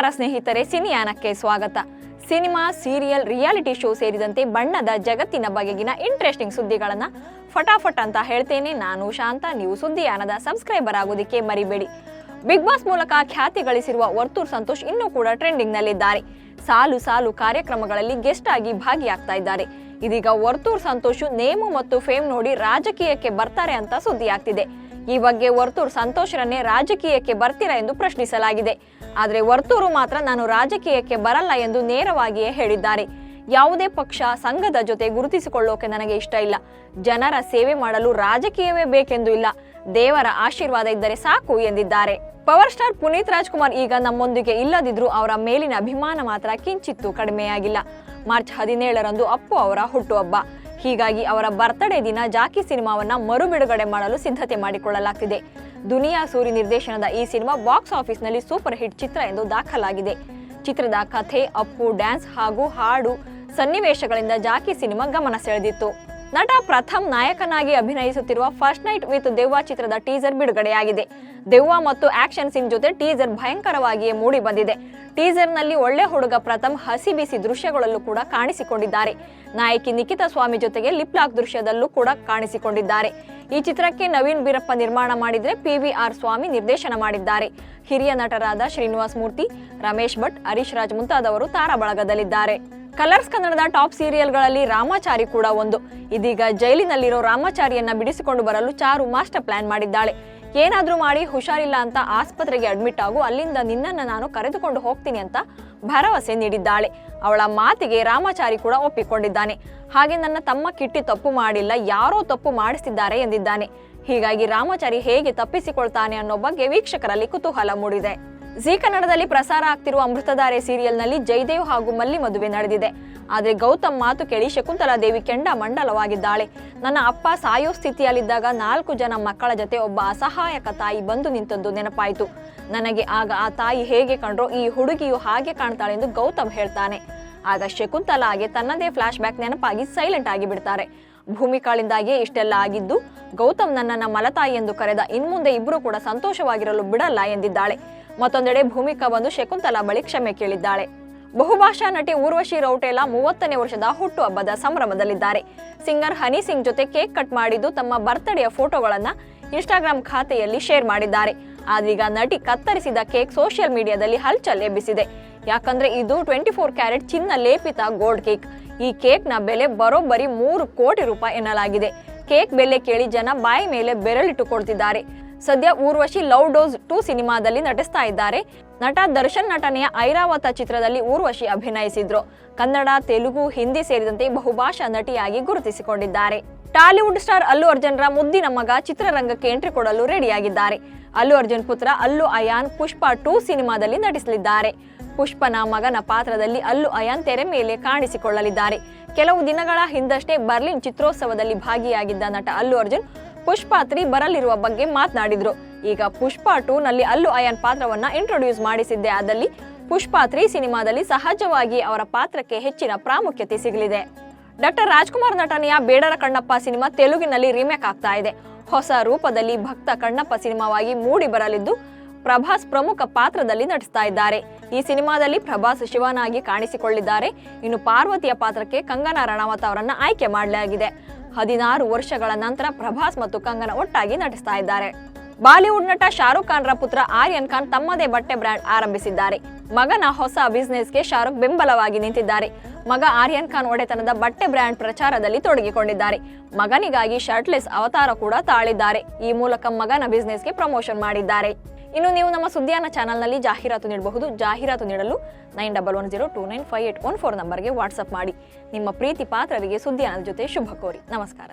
ನಮಸ್ಕಾರ, ಸ್ನೇಹಿತರೆ. ಸಿನಿಯಾನಕ್ಕೆ ಸ್ವಾಗತ. ಸಿನಿಮಾ, ಸೀರಿಯಲ್, ರಿಯಾಲಿಟಿ ಶೋ ಸೇರಿದಂತೆ ಬಣ್ಣದ ಜಗತ್ತಿನ ಬಗೆಗಿನ ಇಂಟ್ರೆಸ್ಟಿಂಗ್ ಸುದ್ದಿಗಳನ್ನ ಫಟಾಫಟ್ ಅಂತ ಹೇಳ್ತೇನೆ. ನಾನು ಶಾಂತ. ನೀವು ಸುದ್ದಿಯಾನದ ಸಬ್ಸ್ಕ್ರೈಬರ್ ಆಗೋದಕ್ಕೆ ಮರಿಬೇಡಿ. ಬಿಗ್ ಬಾಸ್ ಮೂಲಕ ಖ್ಯಾತಿ ಗಳಿಸಿರುವ ವರ್ತೂರ್ ಸಂತೋಷ್ ಇನ್ನೂ ಕೂಡ ಟ್ರೆಂಡಿಂಗ್ ನಲ್ಲಿದ್ದಾರೆ ಸಾಲು ಸಾಲು ಕಾರ್ಯಕ್ರಮಗಳಲ್ಲಿ ಗೆಸ್ಟ್ ಆಗಿ ಭಾಗಿಯಾಗ್ತಾ ಇದ್ದಾರೆ. ಇದೀಗ ವರ್ತೂರ್ ಸಂತೋಷ್ ನೇಮು ಮತ್ತು ಫೇಮ್ ನೋಡಿ ರಾಜಕೀಯಕ್ಕೆ ಬರ್ತಾರೆ ಅಂತ ಸುದ್ದಿ ಆಗ್ತಿದೆ ಈ ಬಗ್ಗೆ ವರ್ತೂರ್ ಸಂತೋಷರನ್ನೇ ರಾಜಕೀಯಕ್ಕೆ ಬರ್ತೀರಾ ಎಂದು ಪ್ರಶ್ನಿಸಲಾಗಿದೆ. ಆದರೆ ವರ್ತೂರು ಮಾತ್ರ ನಾನು ರಾಜಕೀಯಕ್ಕೆ ಬರಲ್ಲ ಎಂದು ನೇರವಾಗಿಯೇ ಹೇಳಿದ್ದಾರೆ. ಯಾವುದೇ ಪಕ್ಷ ಸಂಘದ ಜೊತೆ ಗುರುತಿಸಿಕೊಳ್ಳೋಕೆ ನನಗೆ ಇಷ್ಟ ಇಲ್ಲ. ಜನರ ಸೇವೆ ಮಾಡಲು ರಾಜಕೀಯವೇ ಬೇಕೆಂದು ಇಲ್ಲ. ದೇವರ ಆಶೀರ್ವಾದ ಇದ್ದರೆ ಸಾಕು ಎಂದಿದ್ದಾರೆ. ಪವರ್ ಸ್ಟಾರ್ ಪುನೀತ್ ರಾಜ್ಕುಮಾರ್ ಈಗ ನಮ್ಮೊಂದಿಗೆ ಇಲ್ಲದಿದ್ರೂ ಅವರ ಮೇಲಿನ ಅಭಿಮಾನ ಮಾತ್ರ ಕಿಂಚಿತ್ತು ಕಡಿಮೆಯಾಗಿಲ್ಲ. ಮಾರ್ಚ್ ಹದಿನೇಳರಂದು ಅಪ್ಪು ಅವರ ಹುಟ್ಟುಹಬ್ಬ. ಹೀಗಾಗಿ ಅವರ ಬರ್ತ್ಡೇ ದಿನ ಜಾಕಿ ಸಿನಿಮಾವನ್ನ ಮರು ಬಿಡುಗಡೆ ಮಾಡಲು ಸಿದ್ಧತೆ ಮಾಡಿಕೊಳ್ಳಲಾಗ್ತಿದೆ. ದುನಿಯಾ ಸೂರಿ ನಿರ್ದೇಶನದ ಈ ಸಿನಿಮಾ ಬಾಕ್ಸ್ ಆಫೀಸ್ನಲ್ಲಿ ಸೂಪರ್ ಹಿಟ್ ಚಿತ್ರ ಎಂದು ದಾಖಲಾಗಿದೆ. ಚಿತ್ರದ ಕಥೆ, ಅಪ್ಪು, ಡ್ಯಾನ್ಸ್ ಹಾಗೂ ಹಾಡು ಸನ್ನಿವೇಶಗಳಿಂದ ಜಾಕಿ ಸಿನಿಮಾ ಗಮನ ಸೆಳೆದಿತ್ತು. ನಟ ಪ್ರಥಮ್ ನಾಯಕನಾಗಿ ಅಭಿನಯಿಸುತ್ತಿರುವ ಫಸ್ಟ್ ನೈಟ್ ವಿತ್ ದೆವ್ವ ಚಿತ್ರದ ಟೀಸರ್ ಬಿಡುಗಡೆಯಾಗಿದೆ. ದೆವ್ವ ಮತ್ತು ಆಕ್ಷನ್ ಸೀನ್ ಜೊತೆ ಟೀಸರ್ ಭಯಂಕರವಾಗಿಯೇ ಮೂಡಿ ಬಂದಿದೆ ಟೀಸರ್ನಲ್ಲಿ ಒಳ್ಳೆ ಹುಡುಗ ಪ್ರಥಮ್ ಹಸಿ ಬಿಸಿ ದೃಶ್ಯಗಳಲ್ಲೂ ಕೂಡ ಕಾಣಿಸಿಕೊಂಡಿದ್ದಾರೆ. ನಾಯಕಿ ನಿಖಿತಾ ಸ್ವಾಮಿ ಜೊತೆಗೆ ಲಿಪ್ ಲಾಕ್ ದೃಶ್ಯದಲ್ಲೂ ಕೂಡ ಕಾಣಿಸಿಕೊಂಡಿದ್ದಾರೆ. ಈ ಚಿತ್ರಕ್ಕೆ ನವೀನ್ ಬೀರಪ್ಪ ನಿರ್ಮಾಣ ಮಾಡಿದ್ರೆ ಪಿ ವಿ ಆರ್ ಸ್ವಾಮಿ ನಿರ್ದೇಶನ ಮಾಡಿದ್ದಾರೆ. ಹಿರಿಯ ನಟರಾದ ಶ್ರೀನಿವಾಸ್ ಮೂರ್ತಿ, ರಮೇಶ್ ಭಟ್, ಹರೀಶ್ ರಾಜ್ ಮುಂತಾದವರು ತಾರಾ ಬಳಗದಲ್ಲಿದ್ದಾರೆ ಕಲರ್ಸ್ ಕನ್ನಡದ ಟಾಪ್ ಸೀರಿಯಲ್ಗಳಲ್ಲಿ ರಾಮಾಚಾರಿ ಕೂಡ ಒಂದು. ಇದೀಗ ಜೈಲಿನಲ್ಲಿರೋ ರಾಮಾಚಾರಿಯನ್ನ ಬಿಡಿಸಿಕೊಂಡು ಬರಲು ಚಾರು ಮಾಸ್ಟರ್ ಪ್ಲಾನ್ ಮಾಡಿದ್ದಾಳೆ. ಏನಾದ್ರೂ ಮಾಡಿ ಹುಷಾರಿಲ್ಲ ಅಂತ ಆಸ್ಪತ್ರೆಗೆ ಅಡ್ಮಿಟ್ ಆಗು, ಅಲ್ಲಿಂದ ನಿನ್ನನ್ನು ನಾನು ಕರೆದುಕೊಂಡು ಹೋಗ್ತೀನಿ ಅಂತ ಭರವಸೆ ನೀಡಿದ್ದಾಳೆ. ಅವಳ ಮಾತಿಗೆ ರಾಮಾಚಾರಿ ಕೂಡ ಒಪ್ಪಿಕೊಂಡಿದ್ದಾನೆ. ಹಾಗೆ ನನ್ನ ತಮ್ಮ ಕಿಟ್ಟಿ ತಪ್ಪು ಮಾಡಿಲ್ಲ, ಯಾರೋ ತಪ್ಪು ಮಾಡಿಸಿದ್ದಾರೆ ಎಂದಿದ್ದಾನೆ. ಹೀಗಾಗಿ ರಾಮಾಚಾರಿ ಹೇಗೆ ತಪ್ಪಿಸಿಕೊಳ್ತಾನೆ ಅನ್ನೋ ಬಗ್ಗೆ ವೀಕ್ಷಕರಲ್ಲಿ ಕುತೂಹಲ ಮೂಡಿದೆ. ಜಿ ಕನ್ನಡದಲ್ಲಿ ಪ್ರಸಾರ ಆಗ್ತಿರುವ ಅಮೃತಧಾರೆ ಸೀರಿಯಲ್ನಲ್ಲಿ ಜಯದೇವ್ ಹಾಗೂ ಮಲ್ಲಿ ಮದುವೆ ನಡೆದಿದೆ. ಆದರೆ ಗೌತಮ್ ಮಾತು ಕೇಳಿ ಶಕುಂತಲಾ ದೇವಿ ಕೆಂಡ ಮಂಡಲವಾಗಿದ್ದಾಳೆ. ನನ್ನ ಅಪ್ಪ ಸಾಯೋ ಸ್ಥಿತಿಯಲ್ಲಿದ್ದಾಗ ನಾಲ್ಕು ಜನ ಮಕ್ಕಳ ಜೊತೆ ಒಬ್ಬ ಅಸಹಾಯಕ ತಾಯಿ ಬಂದು ನಿಂತದ್ದು ನೆನಪಾಯಿತು. ನನಗೆ ಆಗ ಆ ತಾಯಿ ಹೇಗೆ ಕಂಡ್ರೋ ಈ ಹುಡುಗಿಯು ಹಾಗೆ ಕಾಣ್ತಾಳೆಂದು ಗೌತಮ್ ಹೇಳ್ತಾನೆ. ಆಗ ಶಕುಂತಲಾಗೆ ತನ್ನದೇ ಫ್ಲಾಶ್ ಬ್ಯಾಕ್ ನೆನಪಾಗಿ ಸೈಲೆಂಟ್ ಆಗಿ ಬಿಡ್ತಾರೆ. ಭೂಮಿಕಾಳಿಂದಾಗಿಯೇ ಇಷ್ಟೆಲ್ಲ ಆಗಿದ್ದು ಗೌತಮ್ ನನ್ನನ್ನು ಮಲತಾಯಿ ಎಂದು ಕರೆದ ಇನ್ಮುಂದೆ ಇಬ್ಬರು ಕೂಡ ಸಂತೋಷವಾಗಿರಲು ಬಿಡಲ್ಲ ಎಂದಿದ್ದಾಳೆ. ಮತ್ತೊಂದೆಡೆ ಭೂಮಿಕಾ ಬಂದು ಶಕುಂತಲಾ ಬಳಿ ಕ್ಷಮೆ ಕೇಳಿದ್ದಾಳೆ. ಬಹುಭಾಷಾ ನಟಿ ಊರ್ವಶಿ ರೌಟೇಲಾ ಮೂವತ್ತನೇ ವರ್ಷದ ಹುಟ್ಟುಹಬ್ಬದ ಸಂಭ್ರಮದಲ್ಲಿದ್ದಾರೆ. ಸಿಂಗರ್ ಹನಿ ಸಿಂಗ್ ಜೊತೆ ಕೇಕ್ ಕಟ್ ಮಾಡಿದ್ದು ತಮ್ಮ ಬರ್ತ್ಡೇಯ ಫೋಟೋಗಳನ್ನ ಇನ್ಸ್ಟಾಗ್ರಾಮ್ ಖಾತೆಯಲ್ಲಿ ಶೇರ್ ಮಾಡಿದ್ದಾರೆ. ಆದೀಗ ನಟಿ ಕತ್ತರಿಸಿದ ಕೇಕ್ ಸೋಷಿಯಲ್ ಮೀಡಿಯಾದಲ್ಲಿ ಹಲ್ಚಲ್ ಎಬ್ಬಿಸಿದೆ. ಯಾಕಂದ್ರೆ ಇದು ಟ್ವೆಂಟಿ ಫೋರ್ ಕ್ಯಾರೆಟ್ ಚಿನ್ನ ಲೇಪಿತ ಗೋಲ್ಡ್ ಕೇಕ್. ಈ ಕೇಕ್ನ ಬೆಲೆ ಬರೋಬ್ಬರಿ ಮೂರು ಕೋಟಿ ರೂಪಾಯಿ ಎನ್ನಲಾಗಿದೆ. ಕೇಕ್ ಬೆಲೆ ಕೇಳಿ ಜನ ಬಾಯಿ ಮೇಲೆ ಬೆರಳಿಟ್ಟುಕೊಳ್ತಿದ್ದಾರೆ ಸದ್ಯ ಊರ್ವಶಿ ಲವ್ ಡೋಸ್ ಟು ಸಿನಿಮಾದಲ್ಲಿ ನಟಿಸ್ತಾ ಇದ್ದಾರೆ. ನಟ ದರ್ಶನ್ ನಟನೆಯ ಐರಾವತ ಚಿತ್ರದಲ್ಲಿ ಊರ್ವಶಿ ಅಭಿನಯಿಸಿದ್ರು. ಕನ್ನಡ, ತೆಲುಗು, ಹಿಂದಿ ಸೇರಿದಂತೆ ಬಹುಭಾಷಾ ನಟಿಯಾಗಿ ಗುರುತಿಸಿಕೊಂಡಿದ್ದಾರೆ. ಟಾಲಿವುಡ್ ಸ್ಟಾರ್ ಅಲ್ಲು ಅರ್ಜುನ್ರ ಮುದ್ದಿನ ಮಗ ಚಿತ್ರರಂಗಕ್ಕೆ ಎಂಟ್ರಿ ಕೊಡಲು ರೆಡಿಯಾಗಿದ್ದಾರೆ. ಅಲ್ಲು ಅರ್ಜುನ್ ಪುತ್ರ ಅಲ್ಲು ಅಯಾನ್ ಪುಷ್ಪ ಟೂ ಸಿನಿಮಾದಲ್ಲಿ ನಟಿಸಲಿದ್ದಾರೆ. ಪುಷ್ಪನ ಮಗನ ಪಾತ್ರದಲ್ಲಿ ಅಲ್ಲು ಅಯಾನ್ ತೆರೆ ಮೇಲೆ ಕಾಣಿಸಿಕೊಳ್ಳಲಿದ್ದಾರೆ. ಕೆಲವು ದಿನಗಳ ಹಿಂದಷ್ಟೇ ಬರ್ಲಿನ್ ಚಿತ್ರೋತ್ಸವದಲ್ಲಿ ಭಾಗಿಯಾಗಿದ್ದ ನಟ ಅಲ್ಲು ಅರ್ಜುನ್ ಪುಷ್ಪ ತ್ರೀ ಬರಲಿರುವ ಬಗ್ಗೆ ಮಾತನಾಡಿದ್ರು. ಈಗ ಪುಷ್ಪಾ ಟೂ ನಲ್ಲಿ ಅಲ್ಲು ಅಯ್ಯನ್ ಪಾತ್ರವನ್ನ ಇಂಟ್ರೊಡ್ಯೂಸ್ ಮಾಡಿಸಿದ್ದೆ. ಅದಲ್ಲಿ ಪುಷ್ಪಾತ್ರಿ ತ್ರೀ ಸಿನಿಮಾದಲ್ಲಿ ಸಹಜವಾಗಿ ಅವರ ಪಾತ್ರಕ್ಕೆ ಹೆಚ್ಚಿನ ಪ್ರಾಮುಖ್ಯತೆ ಸಿಗಲಿದೆ. ಡಾಕ್ಟರ್ ರಾಜ್ಕುಮಾರ್ ನಟನೆಯ ಬೇಡರ ಕಣ್ಣಪ್ಪ ಸಿನಿಮಾ ತೆಲುಗಿನಲ್ಲಿ ರೀಮೇಕ್ ಆಗ್ತಾ ಇದೆ. ಹೊಸ ರೂಪದಲ್ಲಿ ಭಕ್ತ ಕಣ್ಣಪ್ಪ ಸಿನಿಮಾವಾಗಿ ಮೂಡಿ ಬರಲಿದ್ದು, ಪ್ರಭಾಸ್ ಪ್ರಮುಖ ಪಾತ್ರದಲ್ಲಿ ನಟಿಸ್ತಾ ಇದ್ದಾರೆ. ಈ ಸಿನಿಮಾದಲ್ಲಿ ಪ್ರಭಾಸ್ ಶಿವನಾಗಿ ಕಾಣಿಸಿಕೊಳ್ಳಿದ್ದಾರೆ. ಇನ್ನು ಪಾರ್ವತಿಯ ಪಾತ್ರಕ್ಕೆ ಕಂಗನಾ ರಣಾವತ್ ಅವರನ್ನ ಆಯ್ಕೆ ಮಾಡಲಾಗಿದೆ. ಹದಿನಾರು ವರ್ಷಗಳ ನಂತರ ಪ್ರಭಾಸ್ ಮತ್ತು ಕಂಗನ ಒಟ್ಟಾಗಿ ನಟಿಸ್ತಾ ಇದ್ದಾರೆ. ಬಾಲಿವುಡ್ ನಟ ಶಾರುಖ್ ಖಾನ್ ರ ಪುತ್ರ ಆರ್ಯನ್ ಖಾನ್ ತಮ್ಮದೇ ಬಟ್ಟೆ ಬ್ರ್ಯಾಂಡ್ ಆರಂಭಿಸಿದ್ದಾರೆ. ಮಗನ ಹೊಸ ಬಿಸ್ನೆಸ್ಗೆ ಶಾರುಖ್ ಬೆಂಬಲವಾಗಿ ನಿಂತಿದ್ದಾರೆ. ಮಗ ಆರ್ಯನ್ ಖಾನ್ ಒಡೆತನದ ಬಟ್ಟೆ ಬ್ರ್ಯಾಂಡ್ ಪ್ರಚಾರದಲ್ಲಿ ತೊಡಗಿಕೊಂಡಿದ್ದಾರೆ. ಮಗನಿಗಾಗಿ ಶರ್ಟ್ಲೆಸ್ ಅವತಾರ ಕೂಡ ತಾಳಿದ್ದಾರೆ. ಈ ಮೂಲಕ ಮಗನ ಬಿಸ್ನೆಸ್ಗೆ ಪ್ರಮೋಷನ್ ಮಾಡಿದ್ದಾರೆ. ಇನ್ನು ನೀವು ನಮ್ಮ ಸುದ್ದಿಯಾನ ಚಾನಲ್ನಲ್ಲಿ ಜಾಹೀರಾತು ನೀಡಬಹುದು. ಜಾಹೀರಾತು ನೀಡಲು nine double one zero two nine five eight one four ನಂಬರ್ಗೆ ವಾಟ್ಸಪ್ ಮಾಡಿ. ನಿಮ್ಮ ಪ್ರೀತಿ ಪಾತ್ರರಿಗೆ ಸುದ್ದಿಯಾನದ ಜೊತೆ ಶುಭ ಕೋರಿ. ನಮಸ್ಕಾರ.